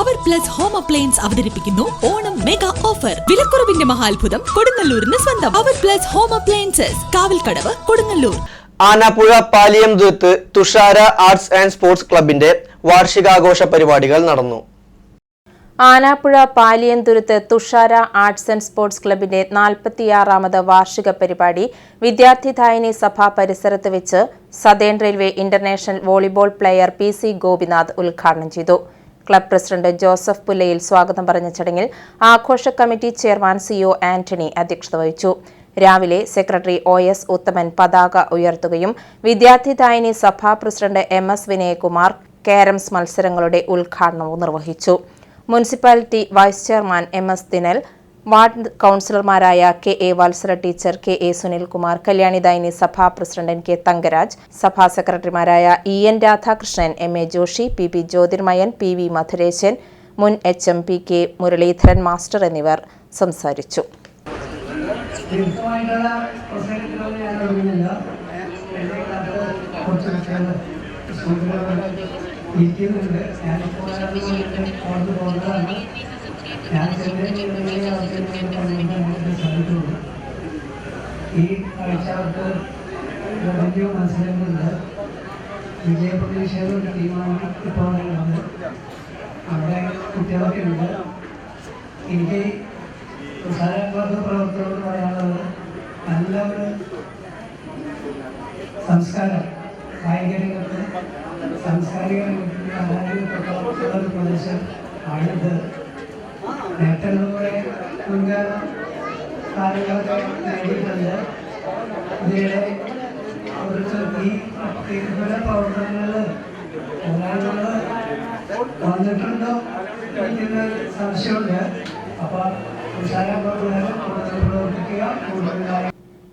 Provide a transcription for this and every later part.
Plus home appliance അവതരിപ്പിക്കുന്നു. Onam mega offer വിലക്കുറവിന്റെ മഹാത്ഭുതം കൊടുങ്ങല്ലൂരിന് സ്വന്തം. Power plus home appliances Kavalkadavu Kodungallur. Anappuzha Paliyam Doodh Thushara arts and sports ക്ലബിന്റെ വാർഷികാഘോഷ പരിപാടികൾ നടന്നു. Anappuzha Paliyanthuruthu Thushara arts and sports ക്ലബിന്റെ നാൽപ്പത്തിയാറാമത് വാർഷിക പരിപാടി വിദ്യാർത്ഥിദായിനി സഭ പരിസരത്ത് വെച്ച് southern railway international volleyball player P C Gopinath ഉദ്ഘാടനം ചെയ്തു. ക്ലബ് പ്രസിഡന്റ് ജോസഫ് പുല്ലയിൽ സ്വാഗതം പറഞ്ഞ ചടങ്ങിൽ ആഘോഷ committee chairman C O Antony അധ്യക്ഷത വഹിച്ചു. രാവിലെ സെക്രട്ടറി ഒ എസ് ഉത്തമൻ പതാക ഉയർത്തുകയും വിദ്യാർത്ഥി Vidyarthidayini Sabha president M S Vinayakumar carroms മത്സരങ്ങളുടെ ഉദ്ഘാടനവും നിർവഹിച്ചു. Municipality vice chairman M S Dinal ward കൗൺസിലർമാരായ K A Valsara teacher K A Sunilkumar Kalyanidayini Sabha president K Thankaraj Sabha സെക്രട്ടറിമാരായ E N Radhakrishnan M A Joshi P P Jyothirmayan P V Madhuresan മുൻ H M P K Muraleedharan master എന്നിവർ സംസാരിച്ചു. പ്രസംഗത്തിലൊന്നും ഞാൻ ഞാൻ ചെന്നൈയിൽ അവർക്ക് സാധിക്കുള്ളൂ ഈ കാഴ്ചകൾക്ക് വലിയ മത്സരങ്ങളുണ്ട് വിജയപ്രതീക്ഷയുടെ ഒരു ടീമാണ് ഇപ്പോൾ ഉള്ളത് അവിടെ കുട്ടികളൊക്കെ ഉണ്ട് എനിക്ക് തുഷാരക്ലബ് പ്രവർത്തകരോട് പറയാനുള്ളത് നല്ല ഒരു സംസ്കാരം കായിക രംഗത്ത് സാംസ്കാരിക രംഗത്ത് പ്രദേശം ആണിത് നേട്ടങ്ങളിലൂടെ നമുക്ക് കാര്യങ്ങളൊക്കെ നേടിയിട്ടുണ്ട്. ഇതിനിടെ അവർക്ക് ഈ ഇതുപോലെ പ്രവർത്തനങ്ങളിൽ വന്നിട്ടുണ്ടോ എന്നൊരു സംശയമുണ്ട്. അപ്പോൾ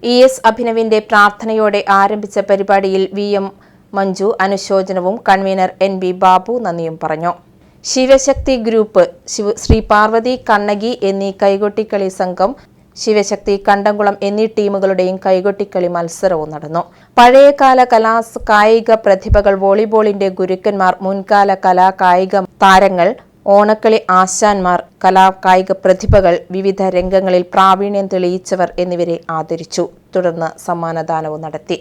ഇ എസ് അഭിനവിന്റെ പ്രാർത്ഥനയോടെ ആരംഭിച്ച പരിപാടിയിൽ വി എം മഞ്ജു അനുശോചനവും കൺവീനർ എൻ ബി ബാബു നന്ദിയും പറഞ്ഞു. ശിവശക്തി ഗ്രൂപ്പ് ശിവ ശ്രീ പാർവതി കണ്ണകി എന്നീ കൈകൊട്ടിക്കളി സംഘം ശിവശക്തി കണ്ടംകുളം എന്നീ ടീമുകളുടെയും കൈകൊട്ടിക്കളി മത്സരവും നടന്നു. പഴയകാല കലാ കായിക പ്രതിഭകൾ വോളിബോളിന്റെ ഗുരുക്കന്മാർ മുൻകാല കലാ കായിക താരങ്ങൾ ഓണക്കളി ആശാന്മാർ കലാ കായിക പ്രതിഭകൾ വിവിധ രംഗങ്ങളിൽ പ്രാവീണ്യം തെളിയിച്ചവർ എന്നിവരെ ആദരിച്ചു. തുടർന്ന് സമ്മാനദാനവും നടത്തി.